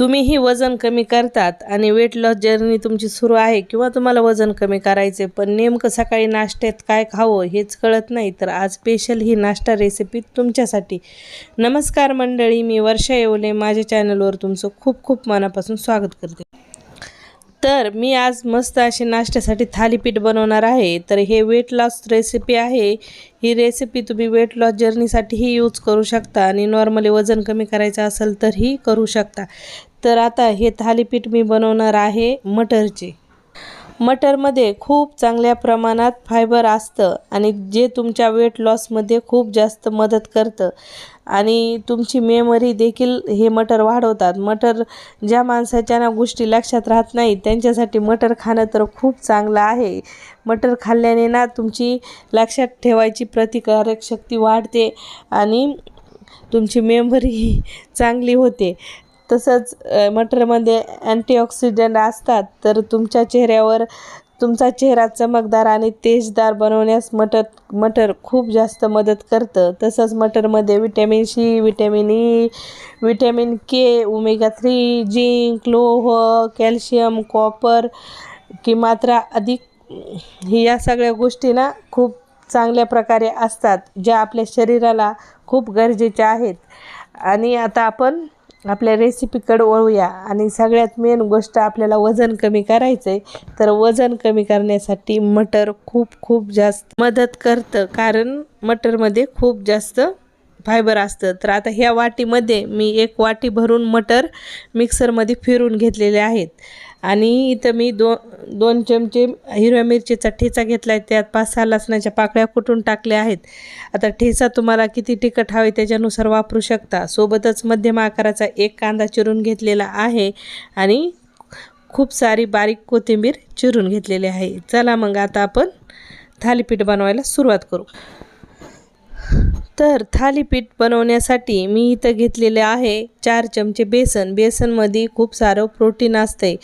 तुम्हीही वजन कमी करतात आणि वेट लॉस जर्नी तुमची सुरू आहे किंवा तुम्हाला वजन कमी करायचे पण नेमकं सकाळी नाश्त्यात काय खावं हेच कळत नाही तर आज स्पेशल ही नाश्ता रेसिपी तुमच्यासाठी. नमस्कार मंडळी मी वर्षा येवले. माझ्या चॅनलवर तुमचं खूप खूप मनापासून स्वागत करते. तर मी आज मस्त अशी नाश्त्यासाठी थालीपीठ बनवणार आहे. तर हे वेट लॉस रेसिपी आहे. ही रेसिपी तुम्ही वेट लॉस जर्नीसाठीही यूज करू शकता आणि नॉर्मली वजन कमी करायचं असेल तरही करू शकता. तर आता हे थालीपीठ मी बनवणार आहे मटरचे. मटरमध्ये खूप चांगल्या प्रमाणात फायबर असतं आणि जे तुमच्या वेट लॉसमध्ये खूप जास्त मदत करतं. आणि तुमची मेमरी देखील हे मटर वाढवतात. मटर ज्या माणसाच्या ना गोष्टी लक्षात राहत नाही त्यांच्यासाठी मटर खाणं तर खूप चांगलं आहे. मटर खाल्ल्याने ना तुमची लक्षात ठेवायची प्रतिकारक शक्ती वाढते आणि तुमची मेमरी चांगली होते. तसंच मटरमध्ये अँटीऑक्सिडंट असतात तर तुमच्या चेहऱ्यावर तुमचा चेहरा चमकदार आणि तेजदार बनवण्यास मटर मटर खूप जास्त मदत करतं. तसंच मटरमध्ये vitamin C vitamin E vitamin K omega three zinc लोह कॅल्शियम कॉपर की मात्रा अधिक या सगळ्या गोष्टींना खूप चांगल्या प्रकारे असतात ज्या आपल्या शरीराला खूप गरजेच्या आहेत. आणि आता आपण आपल्या रेसिपीकडे वळूया. आणि सगळ्यात मेन गोष्ट आपल्याला वजन कमी करायचं आहे तर वजन कमी करण्यासाठी मटर खूप खूप जास्त मदत करतं. कारण मटरमध्ये खूप जास्त फायबर असतं. तर आता ह्या वाटीमध्ये मी एक वाटी भरून मटर मिक्सरमध्ये फिरून घेतलेले आहेत. आणि इथं मी दो दोन चमचे हिरव्या मिरचीचा ठेचा घेतला आहे त्यात पाच सहा लसणाच्या पाकळ्या कुटून टाकल्या आहेत. आता ठेचा तुम्हाला किती तिखट हवे त्याच्यानुसार वापरू शकता. सोबतच मध्यम आकाराचा एक कांदा चिरून घेतलेला आहे. आणि खूप सारी बारीक कोथिंबीर चिरून घेतलेली आहे. चला मग आता आपण थालीपीठ बनवायला सुरुवात करू. तर थालीपीठ बनवण्यासाठी मी इथं घेतलेले आहे चार चमचे बेसन. बेसनमध्ये खूप सारं प्रोटीन असते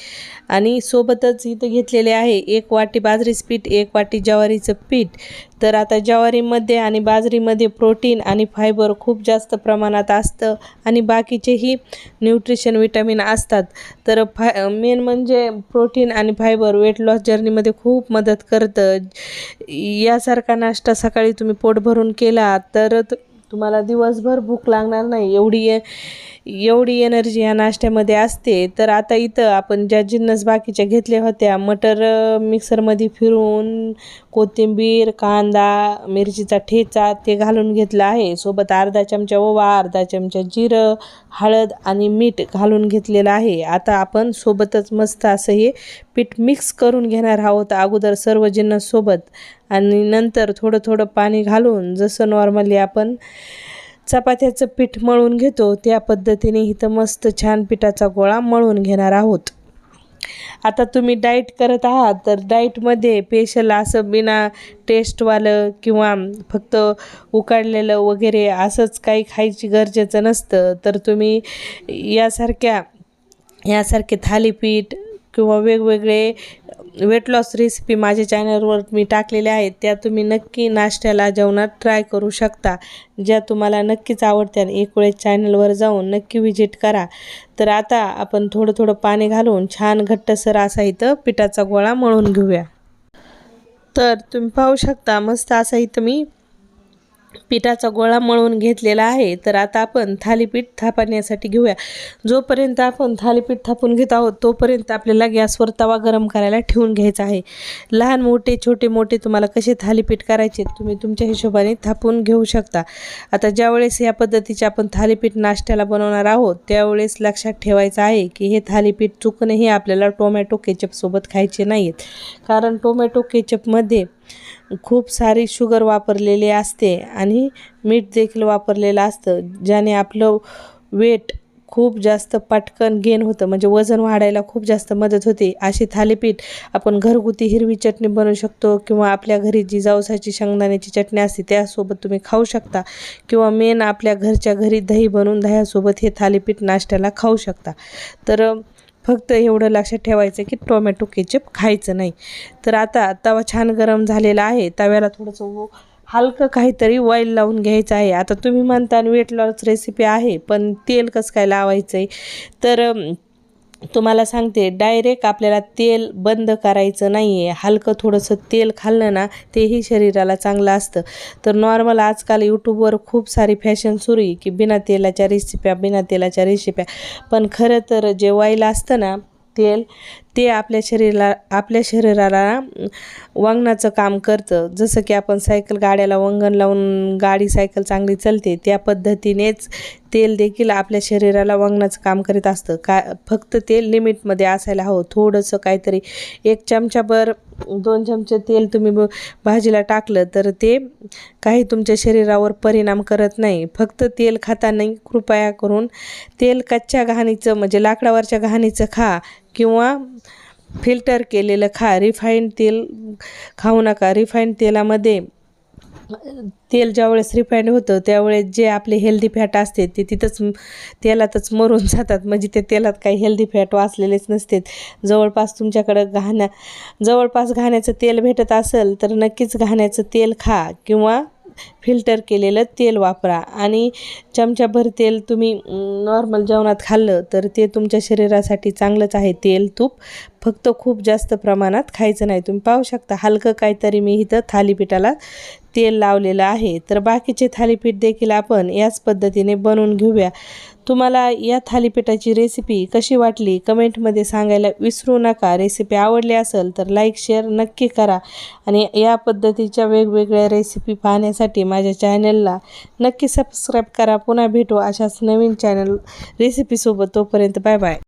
आणि सोबतच इथं घेतलेले आहे एक वाटी बाजरीचं पीठ एक वाटी ज्वारीचं पीठ. तर आता ज्वारीमध्ये आणि बाजरीमध्ये प्रोटीन आणि फायबर खूप जास्त प्रमाणात असतं आणि बाकीचेही न्यूट्रिशन विटॅमिन असतात. तर फाय मेन म्हणजे प्रोटीन आणि फायबर वेट लॉस जर्नीमध्ये खूप मदत करतं. यासारखा नाश्ता सकाळी तुम्ही पोट भरून केला तर तुम्हाला दिवसभर भूक लागणार नाही. एवढी एवढी एनर्जी या नाश्त्यामध्ये असते तर आता इथं आपण ज्या जिन्नस बाकीच्या घेतल्या होत्या मटर मिक्सरमध्ये फिरून कोथिंबीर कांदा मिरचीचा ठेचा ते घालून घेतला आहे. सोबत अर्धा चमचा ओवा अर्धा चमचा जिरं हळद आणि मीठ घालून घेतलेलं आहे. आता आपण सोबतच मस्त असं हे पीठ मिक्स करून घेणार आहोत अगोदर सर्व जिन्नस सोबत. आणि नंतर थोडं थोडं पाणी घालून जसं नॉर्मली आपण चपात्याचं पीठ मळून घेतो. त्या पद्धतीने इथं मस्त छान पिठाचा गोळा मळून घेणार आहोत. आता तुम्ही डाईट करत आहात तर डाईटमध्ये पेशल असं बिना टेस्टवालं किंवा फक्त उकाडलेलं वगैरे असंच काही खायची गरजेचं नसतं. तर तुम्ही यासारख्या यासारखे थालीपीठ किंवा वेगवेगळे वेट लॉस रेसिपी माझ्या चॅनलवर मी टाकलेल्या आहेत. त्या तुम्ही नक्की नाश्त्याला जेवणात ट्राय करू शकता. ज्या तुम्हाला नक्कीच आवडत्या एक वेळेस चॅनलवर जाऊन नक्की व्हिजिट करा. तर आता आपण थोडं थोडं पाणी घालून छान घट्टसर असा इथं पिठाचा गोळा मळून घेऊया. तर तुम्ही पाहू शकता मस्त असा इथं मी पिठाचा गोळा मळून घेतलेला आहे. तर आता आपण थालीपीठ थापण्यासाठी घेऊया. जोपर्यंत आपण थालीपीठ थापून घेत आहोत तोपर्यंत आपल्याला गॅसवर तवा गरम करायला ठेवून घ्यायचा आहे. लहान मोठे छोटे मोठे तुम्हाला कसे थालीपीठ करायचे तुम्ही तुमच्या हिशोबाने थापून घेऊ शकता. आता ज्यावेळेस या पद्धतीचे आपण थालीपीठ नाश्त्याला बनवणार आहोत त्यावेळेस लक्षात ठेवायचं आहे की हे थालीपीठ चुकणंही आपल्याला टोमॅटो केचपसोबत खायचे नाहीत. कारण टोमॅटो केचपमध्ये खूप सारी शुगर वापरलेली असते आणि मीठ देखील वापरलेलं असतं ज्याने आपलं वेट खूप जास्त पटकन गेन होतं. म्हणजे वजन वाढायला खूप जास्त मदत होते. अशी थालीपीठ आपण घरगुती हिरवी चटणी बनवू शकतो किंवा आपल्या घरी जी जावसाची शेंगदाण्याची चटणी असते त्यासोबत तुम्ही खाऊ शकता. किंवा मेन आपल्या घरच्या घरी दही बनवून दह्यासोबत हे थालीपीठ नाश्त्याला खाऊ शकता. तर फक्त एवढं लक्षात ठेवायचं की टोमॅटो केचप खायचं नाही. तर आता तवा छान गरम झालेला आहे. तव्याला थोडंसं हलकं काहीतरी ऑइल लावून घ्यायचं आहे. आता तुम्ही म्हणता वेट लॉस रेसिपी आहे पण तेल कसं काय लावायचं आहे तर तुम्हाला सांगते डायरेक्ट आपल्याला तेल बंद करायचं नाही आहे हलकं थोडंसं तेल खाल्लं ना तेही शरीराला चांगलं असतं. तर नॉर्मल आजकाल यूट्यूबवर खूप सारी फॅशन सुरू आहे की बिना तेलाच्या रेसिप्या बिना तेलाच्या रेसिप्या पण खरं तर जे वाईल असतं ना तेल ते आपल्या शरीराला आपल्या शरीराला अं, वंगणाचं काम करतं. जसं की आपण सायकल गाड्याला वंगण लावून गाडी सायकल चांगली चालते त्या पद्धतीनेच तेल देखील आपल्या शरीराला वंगणाचं काम करीत असतं. का फक्त तेल लिमिटमध्ये असायला हवं. थोडंसं काहीतरी एक चमचाभर दोन चमचे तेल तुम्ही ब भाजीला टाकलं तर ते काही तुमच्या शरीरावर परिणाम करत नाही. फक्त तेल खाताना कृपया करून तेल कच्च्या घाणीचं म्हणजे लाकडावरच्या घाणीचं खा. किंवा फिल्टर केलेलं खा रिफाईंड तेल खाऊ नका. रिफाईंड तेलामध्ये तेल ज्यावेळेस रिफाईंड होतं त्यावेळेस जे आपले हेल्दी फॅट असते ते तिथंच तेलातच मरून जातात. म्हणजे ते तेलात काही हेल्दी फॅट वाचलेलेच नसते. जवळपास तुमच्याकडं घाण्या जवळपास घाण्याचं तेल भेटत असेल तर नक्कीच घाण्याचं तेल खा किंवा फिल्टर केलेलं तेल वापरा. आणि चमचाभर तेल तुम्ही नॉर्मल जेवणात खाल्लं तर ते तुमच्या शरीरासाठी चांगलंच आहे. तेल तूप फक्त खूप जास्त प्रमाणात खायचं नाही. तुम्ही पाहू शकता हलकं काहीतरी मी इथं थालीपीठाला तेल लावलेलं आहे. तर बाकीचे थालीपीठ देखील आपण याच पद्धतीने बनवून घेऊया. तुम्हाला या थालीपीठाची रेसिपी कशी वाटली कमेंटमध्ये सांगायला विसरू नका. रेसिपी आवडली असेल तर लाईक शेअर नक्की करा. आणि या पद्धतीच्या वेगवेगळ्या रेसिपी पाहण्यासाठी माझ्या चॅनलला नक्की सबस्क्राईब करा. पुन्हा भेटू अशाच नवीन चॅनल रेसिपीसोबत तोपर्यंत बाय बाय